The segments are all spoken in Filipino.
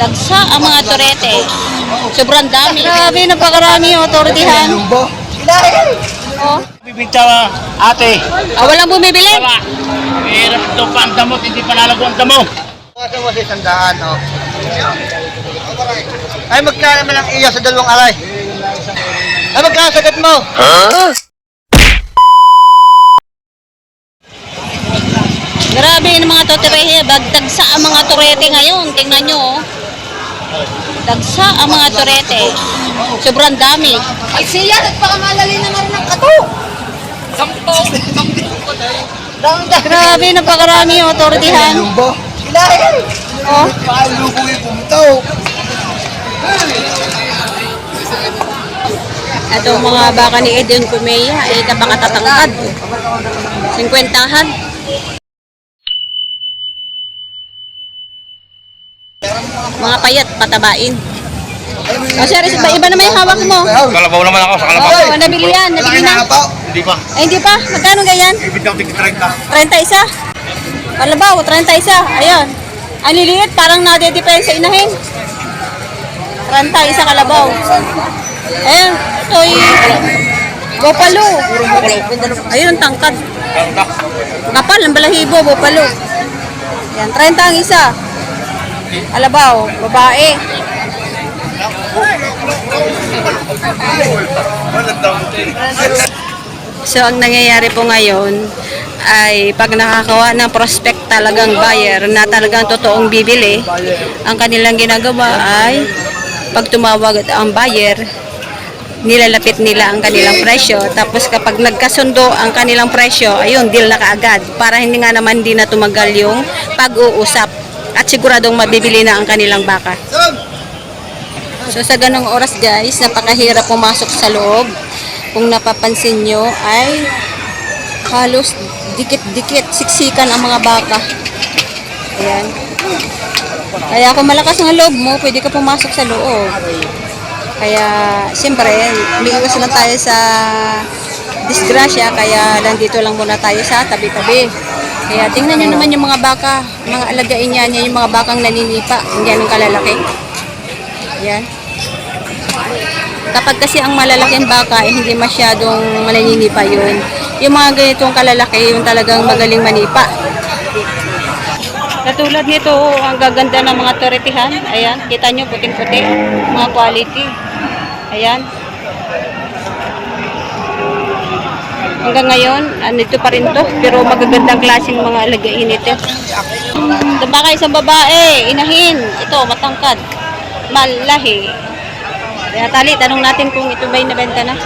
Dagsa ang mga turete. Sobrang dami. Grabe, napakarami yung otoritihan. Oh. Bibigtawa, ate. Ah, walang bumibili? Tawa. Hirap ito pa ang damot, hindi panalago ang damo. Kasi mo sa isang daan, oh. Ay, magkano naman ang iya sa dalawang alay? Ay, magkano sagot mo? Grabe yung mga turete. Dagsa ang mga turete ngayon. Tingnan nyo. oh. Dagsa ang mga turete. Sobrang dami. Ay siya, nagpakamalali naman ng kato. Sampo. Grabe, napakarami yung otoritihan. Ilahin! Oh. Paano ko yung pumutaw? Ito mga baka ni Eden Kumeya ay napakatatangkad. 50-han. Mga payat, patabain. O sir, iba, iba na may hawak mo. Kalabaw naman ako sa kalabaw. Oo, nabili yan, nabili na. Hindi pa. Ay, hindi pa. Magkano ganyan? Ibigtaw tigit 30. 31. Palabaw, 31. Ayun. Ang liliit, parang nade-depensa inahin. 31 kalabaw. Ayun, ito ay Bopalo. Ayun, ang tangkad. Kapal, ang balahibo, bopalo. Yan, 30 ang isa. Alabaw, babae. So, ang nangyayari po ngayon ay pag nakakawa ng prospect talagang buyer na talagang totoong bibili, ang kanilang ginagawa ay pag tumawag ang buyer, nilalapit nila ang kanilang presyo. Tapos kapag nagkasundo ang kanilang presyo, ayun, deal na kaagad. Para hindi nga naman di na tumagal yung pag-uusap at siguradong mabibili na ang kanilang baka. So sa ganong oras guys, napakahirap pumasok sa loob. Kung napapansin nyo ay halos dikit-dikit siksikan ang mga baka. Ayan. Kaya kung malakas ang loob mo, pwede ka pumasok sa loob. Kaya, siyempre, umiiwas lang tayo sa disgrasya, kaya nandito lang muna tayo sa tabi-tabi. Kaya tingnan nyo naman yung mga baka, mga alagain yan, yan yung mga bakang naninipa, hindi ganun kalalaki. Yan. Kapag kasi ang malalaking baka, eh, hindi masyadong mananinipa yun. Yung mga ganitong kalalaki, yung talagang magaling manipa. Katulad nito, oh, ang gaganda ng mga turetihan. Ayan, kita nyo, puting-puti. Mga quality. Ayan. Hanggang ngayon, andito pa rin to. Pero magagandang klaseng mga alagain ito. Ito baka isang babae, inahin. Ito, matangkad. Malahi. Kaya tali, tanong natin kung ito ba'y nabenta na.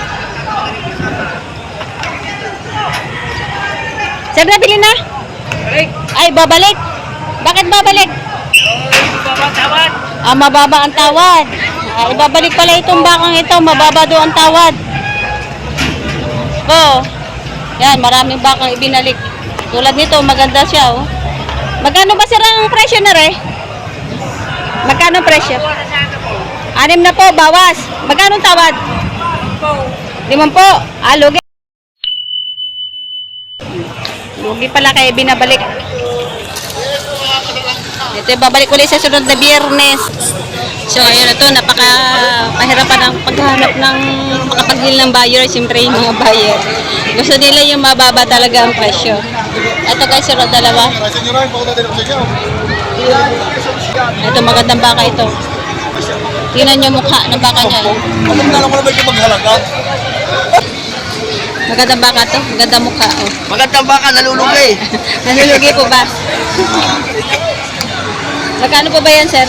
Sir, nabili na? Ay, babalik. Bakit babalik? Ah, mababa ang tawad. Ah, ibabalik pala itong bakang ito. Mababa doon ang tawad. Oo. Yan, maraming bakang ibinalik. Tulad nito, maganda siya, oh. Magkano ba sir ang presyo na re? Magkano presyo? Anim na po, bawas. Magkano tawad? Limang po. Ah, lugi. Lugi pala kaya binabalik. Ito babalik ulit sa sunod na biyernes. So ayun na to, napaka pahirapan ang paghanap ng makapaghil ng buyer, siyempre yung mga buyer. Gusto nila yung mababa talaga ang presyo. Ito guys, sunod dalawa. Ito magandang baka ito. Tingnan nyo mukha ng baka niya. Alam na lang ko na ba yung maghalaga? Magandang baka to, magandang mukha. Oh. Magandang baka, nalulugi. Nanulugi po ba? Magkano po ba yan, sir?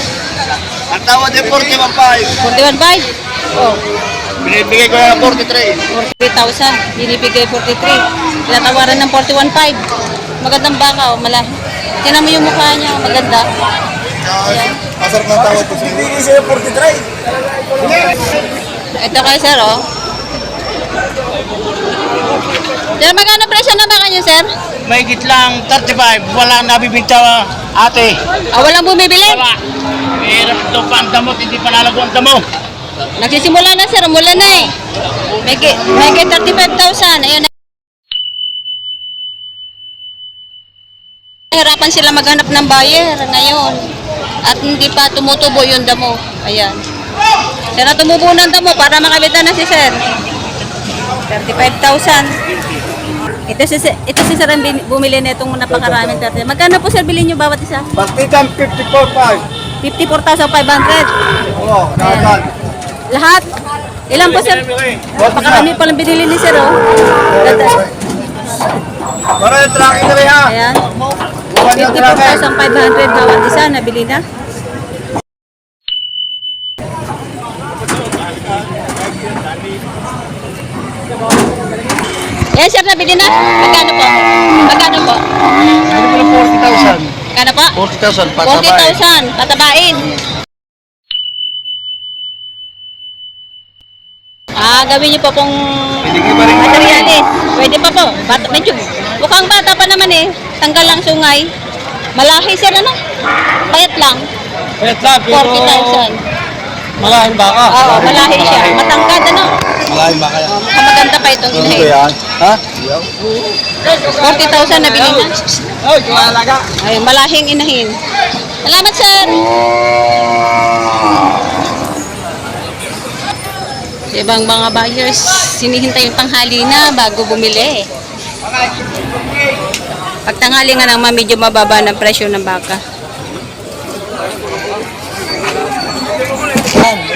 Ang tawad ay 41.5. 41.5? Oh, Binibigay ko na ng 43. 43,000. Binibigay 43. Tinatawaran ng 41.5. Magandang baka, oh, malahi. Tingnan mo yung mukha niya, oh, maganda. Masarap ng tawad ko siya. Binibigay siya ng 43. Ito kay sir, oh. Sir, magkano presyo na baka niyo, sir? May lang 35. Wala nabibigtawa, ate. Ah, walang bumibili? Tawa. Hirap ito pa ang damot, hindi panalago ang damo. Nagsisimula na, sir. Umulan na eh. May, may ki 35,000. Ayun. Hirapan sila maghanap ng buyer ngayon. At hindi pa tumutubo yung damo. Ayan. Sana tumubo ng damo para makabitan na si sir. 35,000. Ito si ito si Sir ang bin- bumili nitong napakaraming dati. Magkano po sir bilhin niyo bawat isa? Bastitan 54.5. 54,500. Oo, dagan. Lahat? Ilan po sir? Napakarami palang binili ni sir oh. Dada- Para yung tracking na rin ha. Ayan. Buwan yung tracking. 54,500 bawat isa nabili na. Yan sir, nabili na. Magkano po? Magkano po? Ano pala 40,000? Magkano po? 40,000 patabay. 40,000. Patabain. Ah, gawin niyo po pong materialis. Pwede pa po. Bata, medyo, mukhang bata pa naman eh. Tanggal lang sungay. Malahi sir ano? Payat lang. Wait lang, 40,000. malaking baka. Oo, malahi siya. Matangkad ano? Malaking baka yan. Oh, maganda pa itong Ano ba inahin. yan? Ha? 40,000 na bili na. Oh, kumalaga. Ay, malahing inahin. Salamat sir. Sa ibang mga buyers, sinihintay yung tanghali na bago bumili. Pag tanghali nga naman, medyo mababa ng presyo ng baka.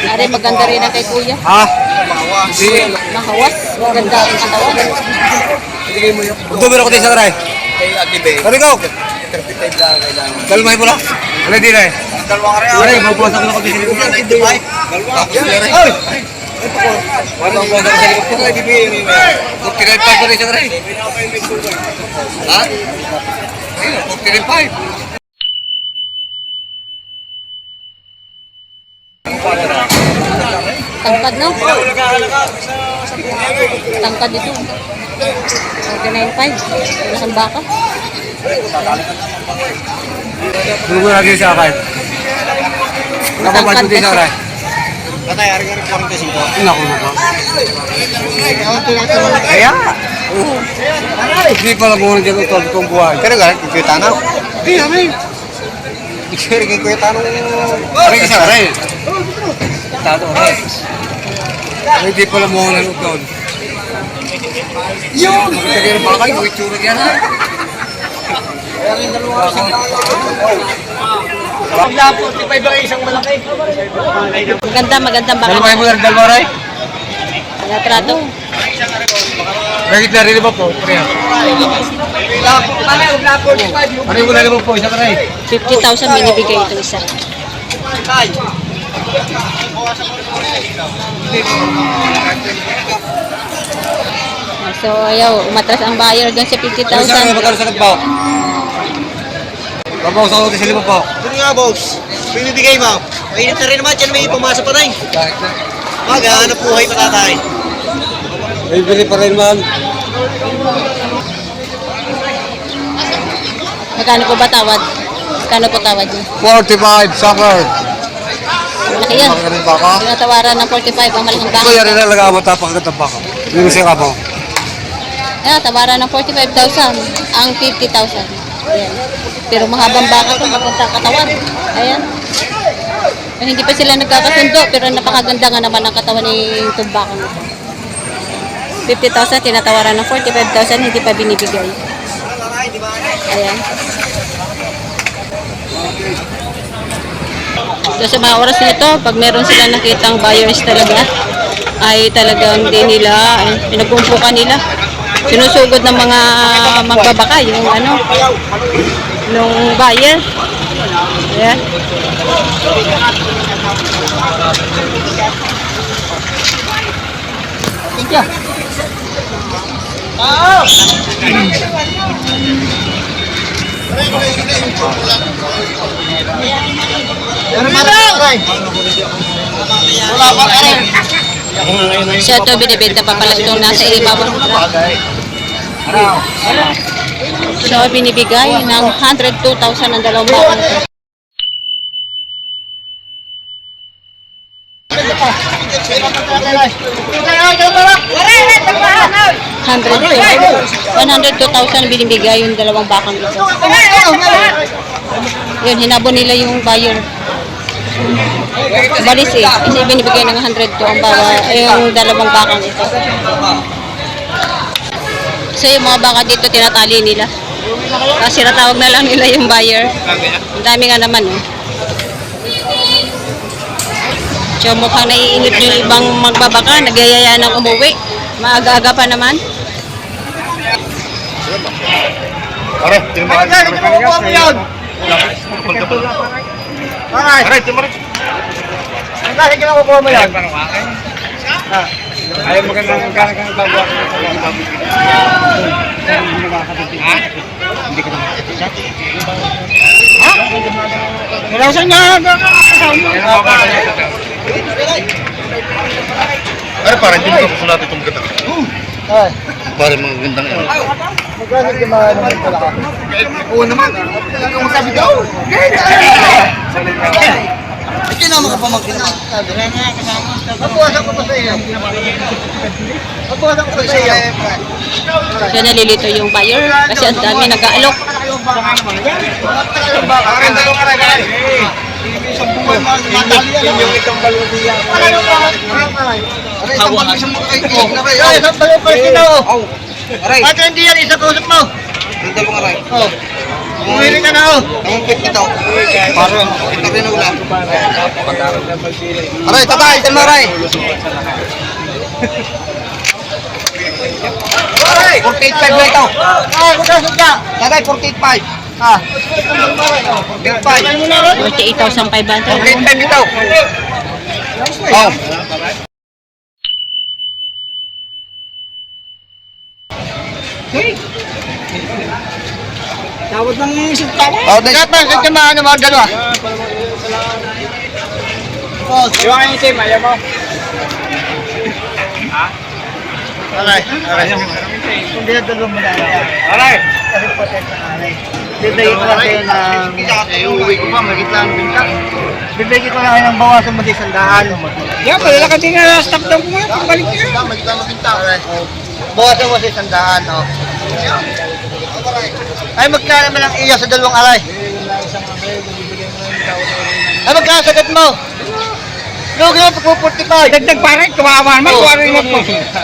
Ari, maganda rin ang kay kuya. Ha? Hindi. Mahawas, maganda ang katawan. Dumiro ko din sa karay. Kari ko. Kalmay mo lang. Wala din eh. Kalma ka rin. Aray, magpuwasan ko na kami sa likod. Ay! Wala ko sa likod ko. Kuktirin pa ko rin sa karay. Ha? Kuktirin pa eh. Tangkad no? Tangkad ito. 49.5. Wala kang baka. Mo lagi sa akin. Nakapag ko din sa karay. Patay, ari-ari 45. Naku, naku. Kaya? Hindi pala mo rin dyan ito itong buhay. Pero ga, kikita na. Hindi namin. Ikiri kikita nung... Aray ka sa aray. Tato aray. Hindi pala mo rin ito. Yung! Kaya rin baka yung itsura niya na. Pag na 45 ang isang malaki. Maganda, magandang baka. Dalaway mo rin dalawa aray. Natrato. Bakit na rin ba po? Kaya. Ano yung wala naman po? Isang aray. 50,000 binibigay ito isa. So, ayaw, umatras ang buyer dyan sa Ano sa aray? 50,000. Magkano sakit po? Babaw sa ulit sa lima po. Doon nga, boss. Pinibigay mo. Mainit na rin naman dyan, may pumasok pa rin. Maghanap buhay pa tatay. May bili pa rin man. Magkano po ba tawad? Magkano po tawad niyo? 45, summer. Malaki. Mga ganun baka. Tinatawaran ng 45 ang malaking baka. yan rin talaga matapang ka baka. Hindi mo siya ka mo. Ayan, tawaran ng 45,000 ang 50,000. Ayan. Pero mahabang baka ito, maganda katawan. Ayan. Eh, hindi pa sila nagkakasundo, pero napakaganda nga naman ang katawan ni tumbakang ito. 50,000, tinatawaran ng 45,000, hindi pa binibigay. Ayan. So sa mga oras na ito, pag meron silang nakitang buyers talaga, ay talagang hindi nila, pinagpumpukan nila. Sinusugod ng mga magbabaka, yung ano, nung buyer. Ayan. Siya ito, binibenta pa pala itong nasa ibabaw. So, binibigay ng 102,000 ang dalawang ito. Hundred two. 102,000 binibigay yung dalawang bakang ito. Yun, hinabon nila yung buyer. Balis eh. Kasi binibigay ng 100 to ang bawa, yung dalawang bakang ito. So yung mga baka dito tinatali nila. Kasi natawag na lang nila yung buyer. Ang dami nga naman eh. So mukhang naiinip yung ibang magbabaka, nagyayaya ng umuwi. Maaga-aga pa naman. Pare, hindi mo kukuha mo yan. Aray, Pare, tinamahan. Kasi kinukuha mo yan. Ayaw magandang gano'n bago ako. Nilasan niya. Pare, pare, hindi mo kapos natin itong magandang. Ay, Pare, mga gandang yan. magkano yung mga naman pala ka? Oo naman. Ang sabi daw. Hindi na makapamagin naman. Magbuwasan ko pa sa iyo. Magbuwasan ko pa sa iyo. So nalilito yung buyer kasi ang dami nag-aalok. Pare, dalawang aray, aray. Yung itong balwadiya. Ano ba? Aray. Aray, isang balwadiya isang na kayo. Ay, isang sila oh. Aw. Aray, At hindi yan, mo. yung dalawang aray. Oh. Umuwi ka na oh. Ang pit ito. Pare, ito rin ulam. Aray, tatay, ito na aray. Aray, 48.5 na ito. Ay, magkasot ka. Tatay, 48.5. Ah. 48.5. 48,500. 48.5 ito. Oh. Tawad ng isip ka. Tawad na Kat na, sa tama, ano mga dalawa. Yung ang itim, ayaw mo. aray, aray. Hindi na dalawang malala. Aray. Kasi potet Bibigyan ko lang kayo ng... Eh, uuwi ko pa, magit lang binta. Bibigyan ko lang kayo ng bawasan mo sa isang daan. Yan, pala ka din na stop down ko nga. Pagbalik niya. Magit lang mabinta. Bawasan mo sa isang daan, oh. Ay, magkano naman ang iya sa dalawang aray? Ay, magkano sagat mo? Lugi na po 45. Dagdag pare, kawawa naman. Oh. Kuwari naman po.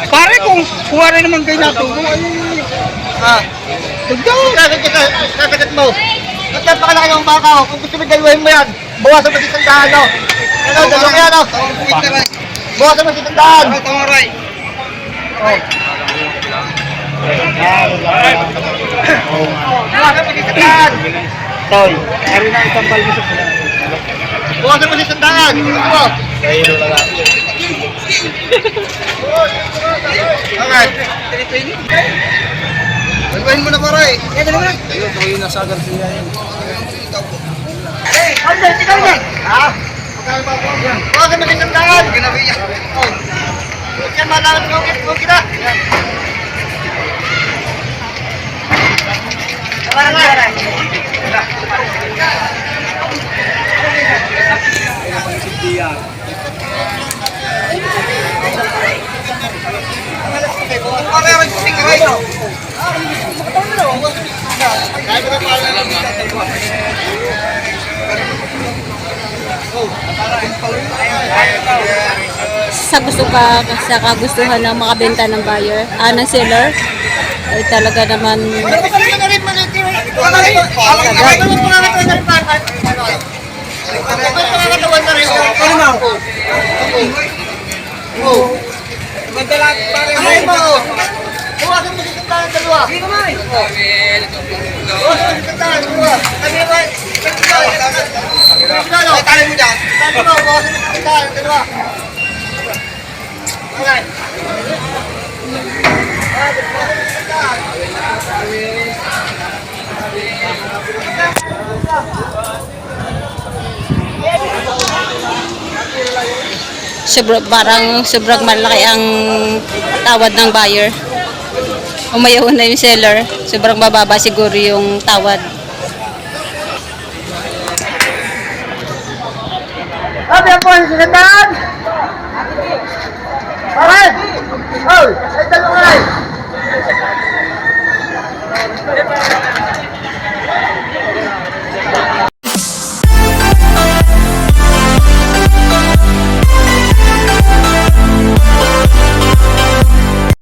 Pare, kung kuwari naman kayo natulong, ay... Ah. Dagdag. Sasagat mo. At napakalaki ng baka ko. Kung gusto mo dalawahin mo yan, bawasan mo sa isang daan, oh. Ano, dalawang yan, oh. Bawasan mo sa isang daan. Tama, Ray. Oh. Bawasan mo daan. Toy, ari na isang balbis sa Bawasan mo sa isang daan. Gusto mo? Kaya na lang. Okay. Dalawahin mo na pare. Eh, dalawa. Ayun, tuloy na sa Garcia yun. Ano ba? Ikaw na. Ha? Bawasan mo sa isang daan. Ginabi niya. Oh. Huwag yan, malaman ko. Huwag kita. Tama na nga. Puting aray. Sa gusto ka, sa kagustuhan ng makabenta ng buyer, ah, ng seller, ay talaga naman dalat pare. Ay mo. Kuha ka mga kantahan dalawa. Hindi ko mai. Kuha ka mga kantahan dalawa. Kami ba? Kantahan. Tali mo dyan. Tali mo. Kuha ka mga kantahan dalawa. Okay. Thank you. Sobra, parang sobrang malaki ang tawad ng buyer. Umayaw na yung seller, sobrang bababa siguro yung tawad. Sabi po, daan! Pare! Oh, ay dalawang!